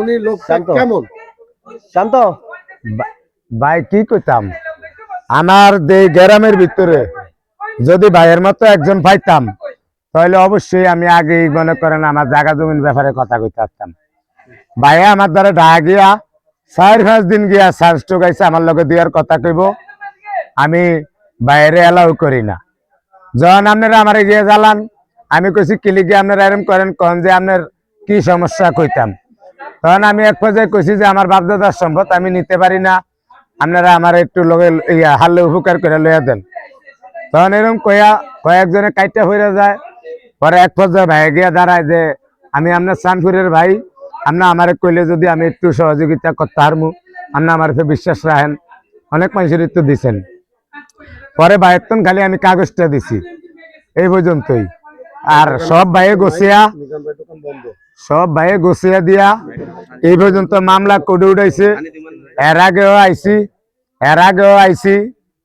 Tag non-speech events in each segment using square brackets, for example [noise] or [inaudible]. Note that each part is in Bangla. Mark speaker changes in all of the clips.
Speaker 1: উনি লোকটা কেমন?
Speaker 2: শান্ত।
Speaker 3: ভাই কি কইতাম? আমার গ্রামের ভিতরে। যদি ভাইয়ের মতো একজন পাইতাম তাহলে অবশ্যই আমি আগে মনে করেন আমার জায়গা জমির ব্যাপারে কথা কইতে পারতাম ভাইয়া আমার দ্বারা ডাকা গিয়া চার পাঁচ দিন গিয়া সার্চ টুকাইছে আমার লগে দিয়ার কথা কইব। আমি বাইরে এলাও করি না। যখন আপনারা আমারে গিয়ে জ্বালান আমি কইছি কিলি গিয়ে আপনারা এরম করেন কন যে আপনার কি সমস্যা কইতাম? তখন আমি এক পর্যায়ে কইছি যে আমার বাপদাদার সম্পদ আমি নিতে পারি না। আপনারা আমার একটু লগে হারলে উপকার করে লইয়া দেন। তখন এরকম কয়া কয়েকজনে কাইটা হইয়া যায়। পরে এক পর্যায়ে ভাই গিয়া দাঁড়ায় যে, আমি আপনার সানপুরের ভাই। আপনি আমার কইলে যদি আমি একটু সহযোগিতা করতে পারমু আপনি আমার বিশ্বাস রাখেন। অনেক মানুষের একটু দিছেন। পরে বাইরতন খালি আমি কাগজটা দিছি। এই পর্যন্তই। আর সব ভাইয়ে
Speaker 1: দোকান
Speaker 3: সব ভাইয়ে গোছিয়া দিয়া এই পর্যন্ত মামলা করে উঠাইছে। এর আগেও আইছি, এর আগেও আইছি,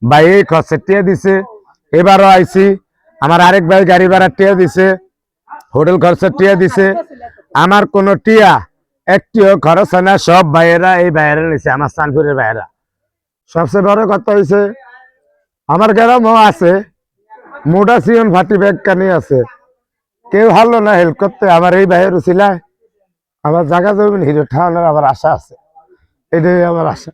Speaker 3: ভাইয়ে খরচের টিয়া দিছে, এবারও আইছি। আমার আরেক ভাই গাড়ি ভাড়া টিয়া দিছে, হোটেল খরচের টিয়া দিছে। আমার কোনো টিয়া, একটিও খরচ হয় না, সব ভাইয়েরা, এই ভাইয়েরা নিছে আমার সানপুরের ভাইয়েরা। সবচেয়ে বড় কথা হয়েছে আমার গ্রামও আছে, মোটা সিয়ন ফাটি ব্যাগ কানি আছে। কেউ হারলো না হেল্প করতে। আমার এই ভাইয়ের উচিলায় আমার জায়গা জমিন হিরো ঠাওয়ানোর আমার আশা আছে। এটাই আমার আশা।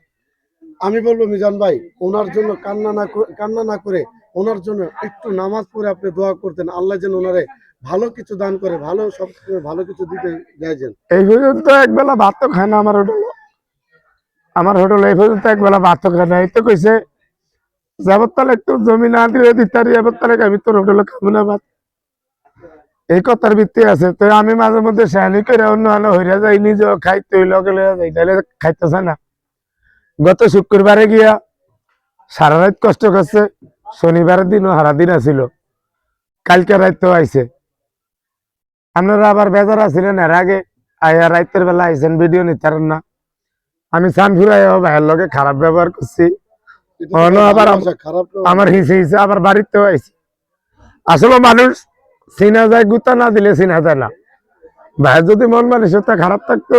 Speaker 1: আমি বলব মিজান ভাই ওনার জন্য কান্না না কান্না না করে ওনার জন্য একটু নামাজ পড়ে আপনি দোয়া করতেন। আল্লাহ যেন ওনারে ভালো কিছু দান করে ভালো সব ভালো কিছু দিতে যেন।
Speaker 3: এই পর্যন্ত একবেলা ভাতও খায় না আমার হোটেল। আমার হোটেল এই পর্যন্ত একবেলা ভাতও খায় না। এই তো কইছে যাবত তাহলে একটু জমি না দিয়ে দিতারি তাহলে আমি তোর হোটেলে খাব না ভাত। এই কথার ভিত্তি আছে। তো আমি মাঝে মধ্যে সাহানি করে অন্য অন্য হইয়া যাই নিজেও খাই তুই লগে লইয়া যাই তাহলে খাইতেছে না। গত শুক্রবারে গিয়া সারা রাত কষ্ট করছে শনিবারের দিনও হারা দিন আছিল। কালকে রাত আইছে। আপনারা আবার বেজার আছিলেন এর আগে আয়া রাইতের বেলা আইছেন ভিডিও নিতারেন না। আমি সানফুরাই ভাইয়ের লগে খারাপ ব্যবহার করছি। আবার। আমার হিসে হিসে আবার বাড়িতেও আইছি। আসলে মানুষ চিনা যায়, গুতা না দিলে চিনা যায় না। ভাই, যদি মন মানসিকতা খারাপ থাকতো,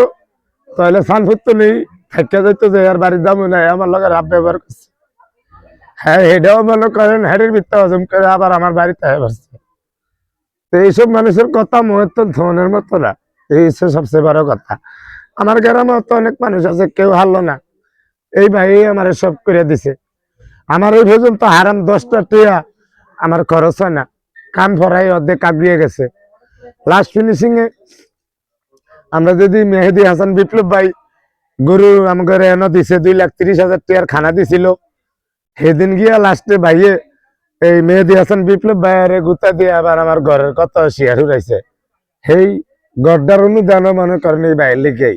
Speaker 3: তাহলে সানফুর ফুটতো নেই থাকা যাইতো যে আর বাড়ির দামও নাই, আমার লগে রাব ব্যবহার করছে। হ্যাঁ এটাও মনে করেন হ্যারের ভিত্তি হজম করে আবার আমার বাড়িতে বসছে। তো এইসব মানুষের কথা মহত্ব ধনের মতো না, এই হচ্ছে সবচেয়ে বড় কথা। আমার গ্রামে তো অনেক মানুষ আছে, কেউ হারলো না। এই ভাই আমার সব করে দিছে। আমার এই পর্যন্ত হারাম দশটা টিয়া আমার খরচ হয় না। কান ফরাই অর্ধেক আগিয়ে গেছে। লাস্ট ফিনিশিং এ আমরা যদি মেহেদি হাসান বিপ্লব ভাই গরু আমাকে এনে দিছে দুই লাখ তিরিশ হাজার টিয়ার খানা দিছিল, সেদিন গিয়া লাস্টে ভাইয়ে এই মেহেদি হাসান বিপ্লব ভাইয়ারে গুতা দিয়ে আবার আমার ঘরের কত শেয়ার উড়াইছে। সেই গড্ডার অনুদান মনে করেন এই বাইরের লিগেই।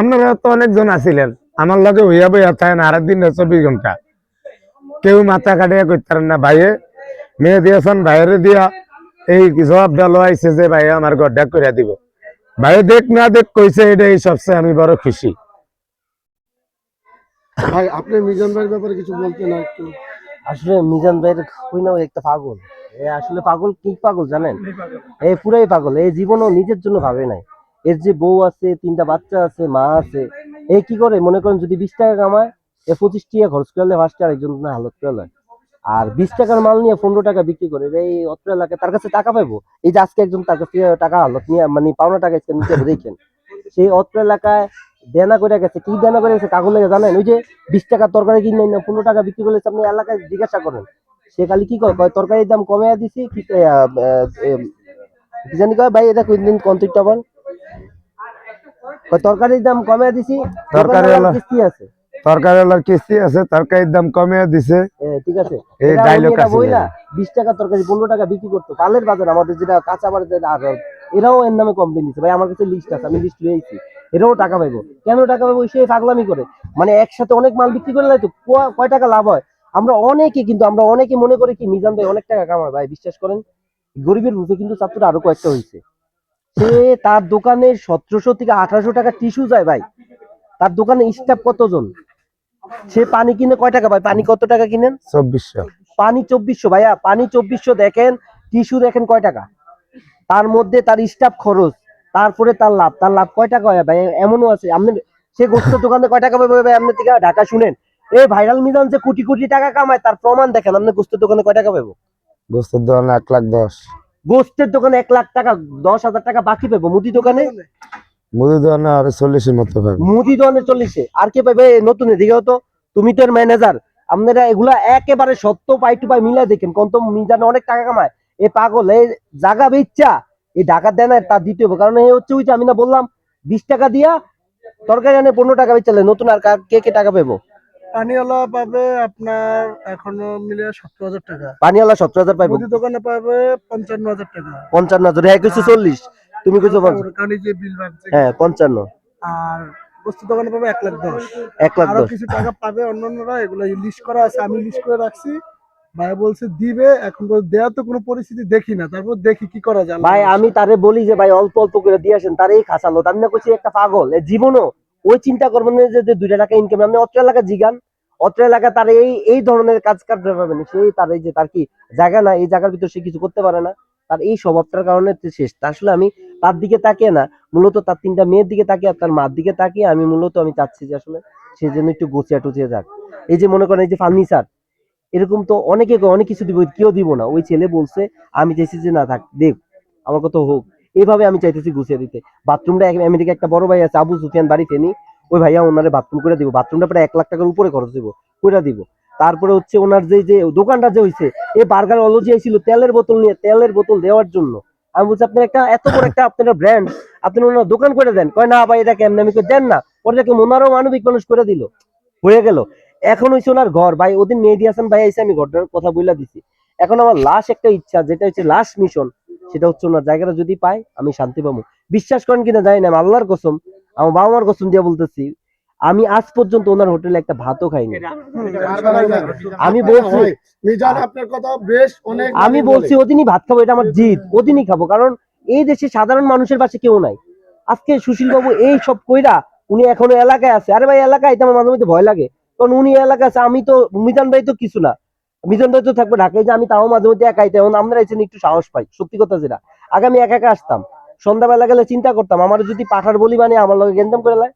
Speaker 3: আপনারা তো অনেকজন আছিলেন, আমার লগে হইয়া বইয়া থাকেন আর দিন চব্বিশ ঘণ্টা। কেউ মাথা কাটিয়া করতেন না, ভাইয়ে মেয়ে দিয়েছেন ভাইয়েরে দিয়া এই জবাব ডালো আইছে যে ভাই আমার গড্ডা করে দিব। ভাই দেখ না দেখ কইছে এটাই সবচেয়ে আমি বড় খুশি।
Speaker 1: ভাই আপনি মিজান ভাইয়ের ব্যাপারে কিছু বলতেন না একটু।
Speaker 2: আসলে মিজান ভাইয়ের কই না একটা পাগল। এ আসলে পাগল কি পাগল জানেন? এ পুরাই পাগল। এই জীবনও নিজের জন্য ভাবে নাই। এর যে বউ আছে তিনটা বাচ্চা আছে মা আছে এ কি করে? মনে করেন যদি বিশ টাকা কামায় এ পঁচিশ টাকা খরচ করলে ফার্স্টে আরেকজন না হালত করে লয়। আর বিশ টাকার মাল নিয়ে পনেরো টাকা বিক্রি করে এই অত্র এলাকায় তার কাছে টাকা পাবো এই যে আজকে একজন তার কাছে টাকা হালত নিয়ে মানে পাওনা টাকা আজকে নিতে দেখেন। সেই অত্র এলাকায় দেনা করে গেছে কি দেনা করে গেছে কাগজ লেগে জানেন? ওই যে বিশ টাকার তরকারি কিনে না পনেরো টাকা বিক্রি করলে আপনি এলাকায় জিজ্ঞাসা করেন। সে খালি কি কয় কয় তরকারির দাম কমে দিছি কি জানি কয় ভাই এটা কোন দিন কন্ট্রিক্ট তরকারির দাম কমে দিছি
Speaker 3: তরকারি
Speaker 2: কিস্তি আছে।
Speaker 3: হলার কিস্তি আছে তরকারির দাম কমে দিছে।
Speaker 2: ঠিক আছে।
Speaker 3: এই
Speaker 2: এটা
Speaker 3: আছে।
Speaker 2: বইলা বিশ টাকা তরকারি পনেরো টাকা বিক্রি করতো। কালের বাজার আমাদের যেটা কাঁচা বাজার আর এরাও এর নামে কমপ্লেন দিচ্ছে ভাই আমার কাছে লিস্ট আছে আমি লিস্ট লইছি এরাও টাকা পাইবো। কেন টাকা পাইবো? সে পাগলামি করে। মানে একসাথে অনেক মাল বিক্রি করে তো কয় টাকা লাভ হয়? আমরা অনেকে কিন্তু আমরা অনেকে মনে করি কি মিজান ভাই অনেক টাকা কামায়। ভাই বিশ্বাস করেন গরিবের রূপে কিন্তু ছাত্রটা আরও কয়েকটা হয়েছে সে তার দোকানে সতেরোশো থেকে আঠারোশো টাকা টিস্যু যায় ভাই। তার দোকানে স্টাফ কতজন? সে পানি কিনে কয় টাকা ভাই? পানি কত টাকা কিনেন?
Speaker 3: চব্বিশশো।
Speaker 2: পানি চব্বিশশো ভাইয়া পানি চব্বিশশো দেখেন টিস্যু দেখেন কয় টাকা? তার মধ্যে তার স্টাফ খরচ তারপরে তার লাভ তার লাভ কয় টাকা হয় ভাই? এমনও আছে। আপনি সে গোস্তের দোকানে কয় টাকা পাবে ভাই? আপনার থেকে ঢাকা শুনেন। এই ভাইরাল মিজান যে কোটি কোটি টাকা কামায় তার প্রমাণ দেখেন আপনি গোস্তের দোকানে কয় টাকা পাবো?
Speaker 3: গোস্তের দোকানে এক লাখ দশ।
Speaker 2: গোস্তের দোকানে এক লাখ টাকা দশ হাজার টাকা বাকি পাবো। মুদি দোকানে?
Speaker 3: মুদি দোকানে আর চল্লিশের মতো পাবে
Speaker 2: মুদি দোকানে চল্লিশে। আর কে পাবে নতুন এদিকেও তো তুমি তো ম্যানেজার আপনারা এগুলা একেবারে সত্য পাই টু পাই মিলা দেখেন। কোন মিজানে অনেক টাকা কামায়। এ পাগল জাগা বেচ্চা এই টাকা দেয় না তার দিতে হবে। কারণ এই হচ্ছে ওই যে আমি না বললাম বিশ টাকা দিয়া তরকারি আনে পনেরো টাকা বেচালে নতুন আর কে কে টাকা পাবো
Speaker 4: পানিওয়ালা পাবে আপনার এখনও মিলে সত্তর হাজার টাকা।
Speaker 2: পানিওয়ালা সতেরো হাজার পাইবো।
Speaker 4: মুদি দোকানে পাবে পঞ্চান্ন হাজার টাকা।
Speaker 2: পঞ্চান্ন হাজার। হ্যাঁ চল্লিশ। তুমি কিছু পঞ্চান্ন
Speaker 4: কানি যে বিল বাড়ছে।
Speaker 2: হ্যাঁ পঞ্চান্ন।
Speaker 4: আর বস্তু দোকানে পাবে এক লাখ দশ।
Speaker 2: এক লাখ
Speaker 4: আরও
Speaker 2: দশ।
Speaker 4: কিছু টাকা পাবে অন্যান্যরা এগুলো লিস্ট করা আছে আমি লিস্ট করে রাখছি। ভাই বলছে দিবে এখন তো দেওয়ার তো কোনো পরিস্থিতি দেখি না। তারপর দেখি কি করা যায়
Speaker 2: ভাই আমি তারে বলি যে ভাই অল্প অল্প করে দিয়ে আসেন তার এই খাসালো আমি না করছি একটা পাগল। এ জীবনও ওই চিন্তা করবেন না যে যে দুইটা টাকা ইনকাম আপনি অত্র এলাকা জিগান। অত্র এলাকা তার এই এই ধরনের কাজ কাজ পাবেন। সেই তার এই যে তার কি জায়গা না এই জায়গার ভিতর সে কিছু করতে পারে না। তার এই স্বভাবটার কারণে শেষ। আসলে আমি তার দিকে তাকিয়ে না, মূলত তার তিনটা মেয়ের দিকে তাকিয়ে আর তার মার দিকে তাকিয়ে আমি মূলত আমি চাচ্ছি যে আসলে সে যেন একটু গোছিয়া টুচিয়ে যাক। এই যে মনে করেন, এই যে ফার্নিচার, এরকম তো অনেকে অনেক কিছু দিব, কেউ দিব না। ওই ছেলে বলছে, আমি চাইছি যে না থাক, দেখ, আমার কত হোক। এইভাবে আমি চাইতেছি গুছিয়ে দিতে। বাথরুমটা আমেরিকা একটা বড় ভাই আছে, আবু সুফিয়ান বাড়ি ফেনি। ওই ভাইয়া ওনারে বাথরুম করে দিব। বাথরুমটা প্রায় এক লাখ টাকার উপরে খরচ দিব করে দিব। তারপরে হচ্ছে ওনার যে যে দোকানটা যে হইছে, এই বার্গার অলজি আইছিল তেলের বোতল নিয়ে, তেলের বোতল দেওয়ার জন্য। আমি বলছি, আপনার একটা, এত বড় একটা আপনার ব্র্যান্ড আপনি ওনার দোকান করে দেন। কয়, না ভাই এটা কেমন আমি দেন না। ওটা কি ওনারও মানবিক মানুষ করে দিল। হয়ে গেল। এখন হইছে ওনার ঘর। ভাই, ওদিন মেহেদি হাসান ভাই আইসে আমি ঘরটার কথা বইলা দিছি। এখন আমার লাশ একটা ইচ্ছা, যেটা হচ্ছে লাশ মিশন সেটা হচ্ছে ওনার জায়গাটা যদি পাই আমি শান্তি পাবো। বিশ্বাস করেন কিনা জানি না, আমি আল্লাহর কসম, আমার বাবা মার কসম দিয়ে বলতেছি আমি আজ পর্যন্ত ওনার হোটেলে একটা ভাতও খাইনি। আমি বলছি
Speaker 1: মিজান আপনার কথা বেশ অনেক
Speaker 2: আমি বলছি ওদিনই ভাত খাব এটা আমার জিদ। ওদিনই খাব কারণ এই দেশে সাধারণ মানুষের পাশে কেউ নাই। আজকে সুশীল বাবু এই সব কইরা উনি এখনও এলাকায় আছে। আরে ভাই এলাকায় আমার মাঝে মধ্যে ভয় লাগে। কারণ উনি এলাকায় আছে আমি তো মিজান ভাই তো কিছু না। মিজান ভাই তো থাকবে ঢাকায় যে আমি তাও মাঝে মধ্যে একাই তাই আমরা এসে একটু সাহস পাই সত্যি কথা যেটা। আগে আমি একা একা আসতাম। সন্ধ্যাবেলা গেলে চিন্তা করতাম আমার যদি পাঠার বলি মানে আমার লগে গেঞ্জাম করে লাই।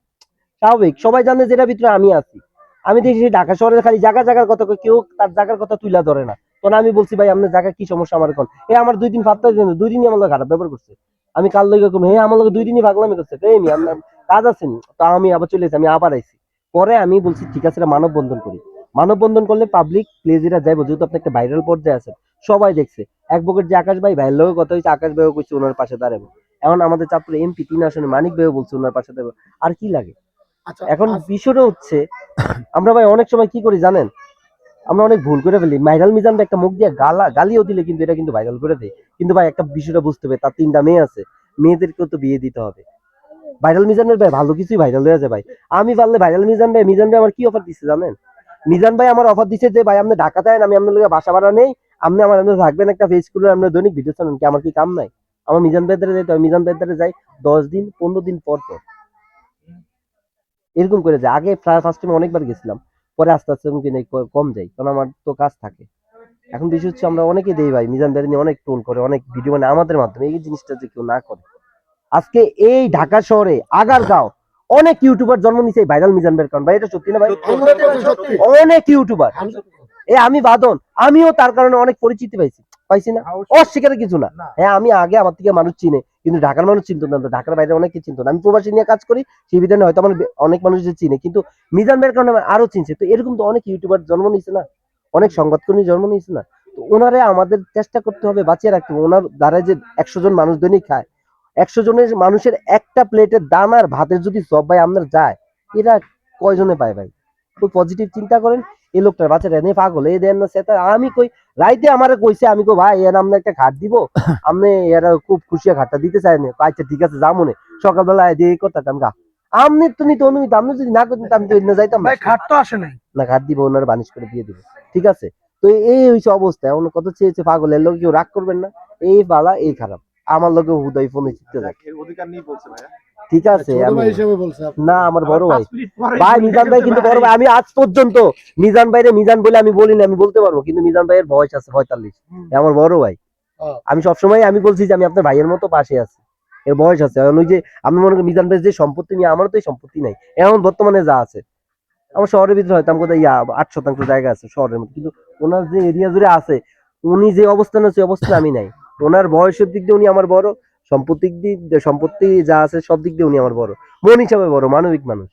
Speaker 2: স্বাভাবিক। সবাই জানে যেটা ভিতরে আমি আছি। আমি দেখি ঢাকা শহরে খালি জায়গা, জায়গার কথা কেউ তার জায়গার কথা তুলে ধরে না। তখন আমি বলছি, ভাই, আপনার জায়গা কি সমস্যা আমার এখন? এ, আমার দুই দিন ফাত্তা দিন দুই দিনই আমার খারাপ ব্যবহার করছে। আমি কাল করব হ্যাঁ আমার লগে দুই দিনই ভাগলামি করছে। এই মি আপনার কাজ আছেন তা আমি আবার চলে আমি আবার আইছি। পরে আমি বলছি, ঠিক আছে মানববন্ধন করি। মানববন্ধন করলে পাবলিক প্লেজেরা যাইবো, যেহেতু আপনি একটা ভাইরাল পর্যায়ে আছেন সবাই দেখছে। এক বকের যে আকাশ ভাই ভাইয়ের লোক কথা হয়েছে, আকাশ ভাইও কইছে, ওনার পাশে দাঁড়াবো এখন আমাদের চাঁদপুর এমপি তিন আসনে মানিক ভাইও বলছে, ওনার পাশে দাঁড়াবো আর কি লাগে? এখন বিষয়টা হচ্ছে আমরা ভাই অনেক সময় কি করি জানেন? আমরা অনেক ভুল করে ফেলি। ভাইরাল মিজান ভাই একটা মুখ দিয়ে গালা গালিও দিলে কিন্তু এটা কিন্তু ভাইরাল করে দেয়। কিন্তু ভাই একটা বিষয়টা বুঝতে হবে তার তিনটা মেয়ে আছে। মেয়েদেরকেও তো বিয়ে দিতে হবে। ভাইরাল মিজানের ভাই ভালো কিছুই ভাইরাল হয়ে যায় ভাই। আমি পারলে ভাইরাল মিজান ভাই মিজান ভাই আমার কি অফার দিচ্ছে জানেন? মিজান ভাই আমার অফার দিচ্ছে যে ভাই আপনি ঢাকাতে আইন আমি আপনার লোকের বাসা ভাড়া নেই। আপনি আমার এখানে থাকবেন একটা ফেস করে আপনার দৈনিক ভিডিও চালান কি আমার কি কাম নাই? আমার মিজান ভাইয়ের দ্বারা যাইতে হয় মিজান ভাইয়ের দ্বারা যাই দশ দিন পনেরো দিন পর পর। এরকম করে যায়। আগে ফার্স্ট টাইম অনেকবার গেছিলাম। পরে আস্তে আস্তে এরকম কিনে কম যাই কারণ আমার তো কাজ থাকে। এখন বিষয় হচ্ছে আমরা অনেকে দেই ভাই। মিজান নিয়ে অনেক টোল করে অনেক ভিডিও মানে আমাদের মাধ্যমে। এই জিনিসটা যে কেউ না করে। আজকে এই ঢাকা শহরে আগারগাঁও অনেক ইউটিউবার জন্ম নিছে ভাইরাল মিজান ভাইয়ের কারণ। ভাই এটা সত্যি না ভাই? অনেক ইউটিউবার এ আমি বাদন। আমিও তার কারণে অনেক পরিচিতি পাইছি। পাইছি না। অস্বীকারে কিছু না। হ্যাঁ আমি আগে আমার থেকে মানুষ চিনে কিন্তু ঢাকার মানুষ চিনতো না ঢাকার বাইরে অনেকে চিনতো না। আমি প্রবাসী নিয়ে কাজ করি সেই বিধানে হয়তো আমার অনেক মানুষ যে চিনে কিন্তু মিজান ভাইয়ের কারণে আরও চিনছে। তো এরকম তো অনেক ইউটিউবার জন্ম নিয়েছে না অনেক সংবাদকর্মী জন্ম নিয়েছে না। তো ওনারে আমাদের চেষ্টা করতে হবে বাঁচিয়ে রাখতে হবে। ওনার দ্বারা যে একশো জন মানুষ দৈনিক খায় একশো জনের মানুষের একটা প্লেটের দাম আর ভাতের যদি সব ভাই আপনার যায় এরা কয়জনে পায় ভাই? ওই পজিটিভ চিন্তা করেন এই লোকটার বাচ্চাটা এনে পাগল এই দেন না সেটা আমি কই রাইতে আমারে কইছে আমি কই ভাই এর আমরা একটা ঘাট দিব [laughs] আপনি এরা খুব খুশি ঘাটটা দিতে চাই না। আচ্ছা ঠিক আছে যাব না। সকালবেলা দিয়ে এই কথা আমি আমনি তো নিতে অনুমিত আপনি যদি না করতেন আমি তো এনে যাইতাম না।
Speaker 4: ভাই খাট তো আসে নাই।
Speaker 2: না ঘাট দিব ওনার বানিশ করে দিয়ে দিব। ঠিক আছে? তো এই হইছে অবস্থা এমন কত চেয়েছে পাগল এর লোক কেউ রাগ করবেন না। এই বালা এই খারাপ। আমার লোকে হুদয় ফোনে চিনতে যায়
Speaker 5: অধিকার নেই বলছে ভাইয়া?
Speaker 2: ঠিক আছে
Speaker 1: বলছে আপনি।
Speaker 2: না আমার বড় ভাই। ভাই মিজান ভাই কিন্তু বড় ভাই। আমি আজ পর্যন্ত মিজান ভাইরে মিজান বলে আমি বলি না আমি বলতে পারব কিন্তু মিজান ভাইয়ের বয়স আছে পঁয়তাল্লিশ। আমার বড় ভাই। আমি সবসময় আমি বলছি যে আমি আপনার ভাইয়ের মতো পাশে আছি। এর বয়স আছে। ওই যে আমি মনে করি মিজান ভাই যে সম্পত্তি নিয়ে আমারও তো এই সম্পত্তি নাই। এখন বর্তমানে যা আছে। আমার শহরের ভিতরে হয়তো আমার কোথায় ইয়া আট শতাংশ জায়গা আছে শহরের মধ্যে। কিন্তু ওনার যে এরিয়া জুড়ে আছে উনি যে অবস্থানে আছে অবস্থানে আমি নাই। ওনার বয়সের দিক দিয়ে উনি আমার বড় সম্পত্তির দিক দিয়ে সম্পত্তি যা আছে সব দিক দিয়ে উনি আমার বড়। মন হিসাবে বড় মানবিক মানুষ।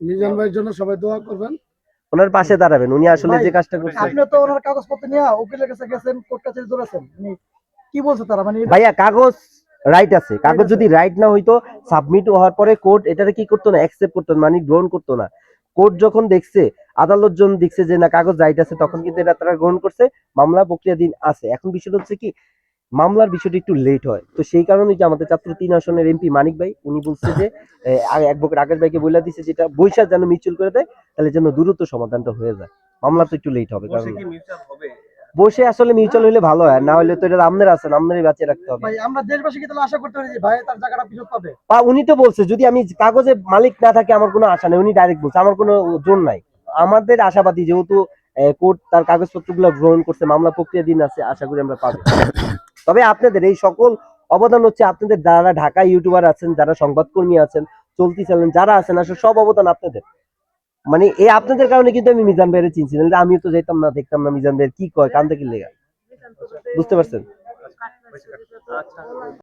Speaker 1: মিজান ভাইয়ের জন্য সবাই দোয়া করবেন।
Speaker 2: ওনার পাশে দাঁড়াবেন উনি আসলে যে কাজটা করছে
Speaker 4: আপনি তো ওনার কাগজপত্র নিয়ে উকিলের কাছে গেছেন কোর্ট কাছে মানে কি বলছে তারা? মানে
Speaker 2: ভাইয়া কাগজ রাইট আছে। কাগজ যদি রাইট না হইতো সাবমিট হওয়ার পরে কোর্ট এটাকে কি করতো না অ্যাকসেপ্ট করতো না মানে গ্রহণ করতো না। কোর্ট যখন দেখছে আদালত যখন দেখছে যে না কাগজ রাইট আছে তখন কিন্তু এটা তারা গ্রহণ করছে। মামলা প্রক্রিয়া দিন আছে। এখন বিষয়টা হচ্ছে কি মামলার বিষয়টা একটু লেট হয়। তো সেই কারণে যে আমাদের ছাত্র তিন আসনের এমপি মানিক ভাই উনি বলছে যে অ্যাডভোকেট আগের ভাইকে বলে দিছে যেটা বৈশাখ যেন মিউচুয়াল করে দেয় তাহলে যেন দ্রুত সমাধানটা হয়ে যায়। মামলা তো একটু লেট হবে কারণ বসে আসলে মিউচুয়াল হলে ভালো হয় না হলে তো এটা আমনের আছে আমনেরই বাঁচিয়ে রাখতে হবে।
Speaker 4: ভাই আমরা দেশবাসীকে তাহলে আশা করতে পারি যে ভাই তার জায়গাটা ফেরত পাবে।
Speaker 2: বা উনি তো বলছে যদি আমি কাগজে মালিক না থাকে আমার কোনো আশা নেই উনি ডাইরেক্ট বলছে আমার কোনো জোর নাই। আমাদের আশাবাদী যেহেতু কোর্ট তার কাগজপত্রগুলো গ্রহণ করছে মামলা প্রক্রিয়া দিন আছে আশা করি আমরা পাবো। [coughs] তবে আপনাদের এই সকল অবদান হচ্ছে আপনাদের যারা ঢাকা ইউটিউবার আছেন, যারা সংবাদকর্মী আছেন, চলতি চ্যানেল যারা আছেন, আসলে সব অবদান আপনাদের। মানে এই আপনাদের কারণে কিন্তু আমি মিজান ভাইয়ের চিনছি না আমিও তো যেতাম না, দেখতাম না মিজান ভাইয়ের কি কয়, কান্দা থেকে লেগা? বুঝতে পারছেন?